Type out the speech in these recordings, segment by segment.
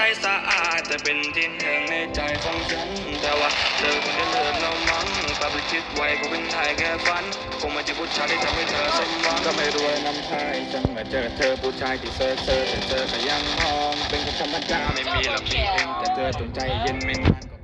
ใจสะอาดจะเป็นที่หนึ่งในใจของฉัน แต่ว่าเธอคงจะเลิกแล้วมั้งภาพที่คิดไว้ก็เป็นไทยแค่ฝัน คงไม่จะผู้ชายที่ทำให้เธอสมหวังก็ไม่รวยน้ำพายจังมาเจอเธอผู้ชายที่เซอร์เซอร์แต่เธอก็ยังมอง เป็นคนธรรมดาไม่มีหรอกมียงแต่เธอจนใจเย็นไม่นานก็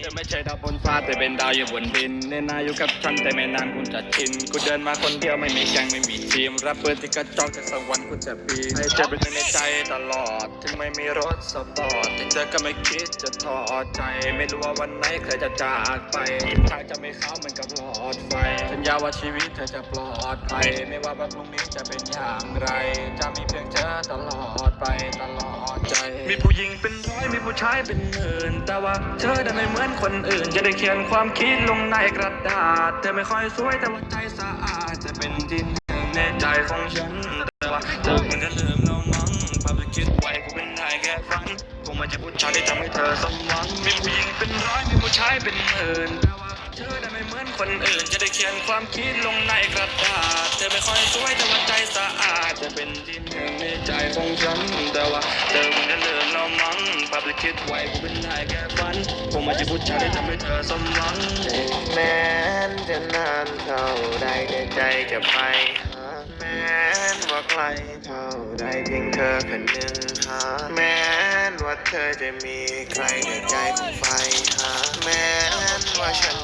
เธอไม่ใช่ดาวบนฟ้าแต่เป็นดาวอยู่บนดินเนนาอยู่กับฉันแต่ไม่นานคุณจะชินกูเดินมาคนเดียวไม่มีแกงไม่มีทีมรับเปิดที่กระจอกแต่สักวันคุณจะปีนให้เธอเป็นหนึ่งในใจตลอด ถึงไม่มีรถสปอร์ตแต่เธอก็ไม่คิดจะท้อใจ ไม่รู้ว่าวันไหนใครจะจากไปทางจะไม่เข้าเหมือนกับหลอดไฟสัญญาว่าชีวิตเธอจะปลอดภัยไม่ว่าวันพรุ่งนี้จะเป็นอย่างไร จะมีเพียงเธอตลอดไปตลอดใจ มีผู้หญิงเป็น ผู้ชายเป็นหมื่นแต่ว่าเธอดันไม่เหมือนคนอื่น จะได้เขียนความคิดลงในกระดาษ เธอไม่ค่อยสวยแต่ว่าใจสะอาดจะเป็นที่หนึ่งในใจของฉัน แต่ว่าเธอคงจะลืมเรามั้งภาพที่คิดไว้กูเป็นได้แค่ฝันคงไม่ใช่ผู้ชายที่ทำให้เธอสมหวังมีผู้หญิงเป็นร้อยมีผู้ชายเป็นหมื่นแต่ เธอได้ไม่เหมือนคนอื่น จะได้เขียนความคิดลงในกระดาษ เธอไม่ค่อยสวยแต่ว่าใจสะอาด จะเป็นที่หนึ่งในใจของฉัน แต่ว่าเธอคงจะเลืมแล้วมั้งภาพที่คิดไว้ก็เป็นได้แค่ฝันคงไม่ใช่ผู้ชายที่ทำให้เธอสมหวังแม้นจะนานเท่าใดในใจจะไปหาแม้นว่าไกลเท่าใดเพียงเธอค่หนึ่งหาแม้นว่าเธอจะมีใครในใจคงไฟหาแม้น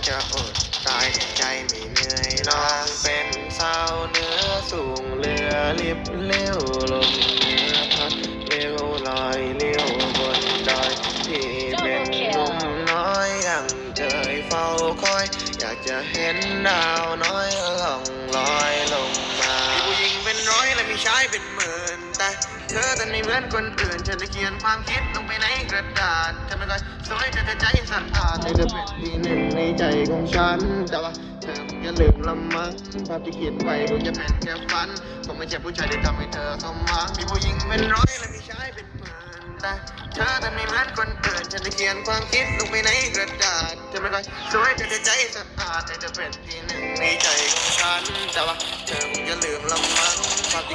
จะอดตายแต่ใจไม่เหนื่อยน้องเป็นเสาเนื้อสูงเรือลิบเลี้ยวลมเนื้อพัดเลี้ยวลอยเลี้ยวบนดอยที่เป็นหนุ่มน้อยยังเจยเฝ้าคอย อยากจะเห็นดาวน้อยล่องลอยลง มีชายเป็นหมื่นแต่ เธอแต่ไม่เหมือนคนอื่นฉันจะเขียนความคิดลงไปในกระดาษเธอไม่ค่อยสวยแต่เธอใจสะอาดเธอจะเป็นที่หนึ่งในใจของฉัน แต่ว่าเธอคงจะลืมละมั้งภาพที่คิดไว้คงจะเป็นแค่ฝันคงไม่ใช่ผู้ชายที่ทำให้เธอสมหวังมีผู้หญิงเป็นร้อยและมีชายเป็นหมื่นแต่เธอแต่ไม่เหมือนคนอื่นฉันจะเขียนความคิดลงไปในกระดาษเธอไม่ค่อยสวยแต่เธอใจสะอาดแต่เธอเป็นที่หนึ่งในใจของฉัน แต่ว่าเธอคงจะลืมละมั้ง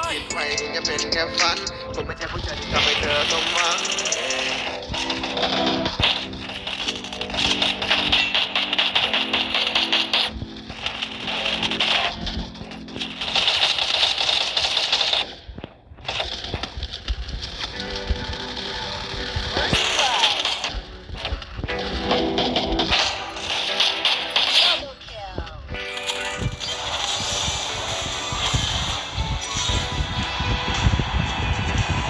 ไม่จะเป็นแค่ฝันผมไม่ใช่ผู้ชายที่ทำให้เธอตรงมัง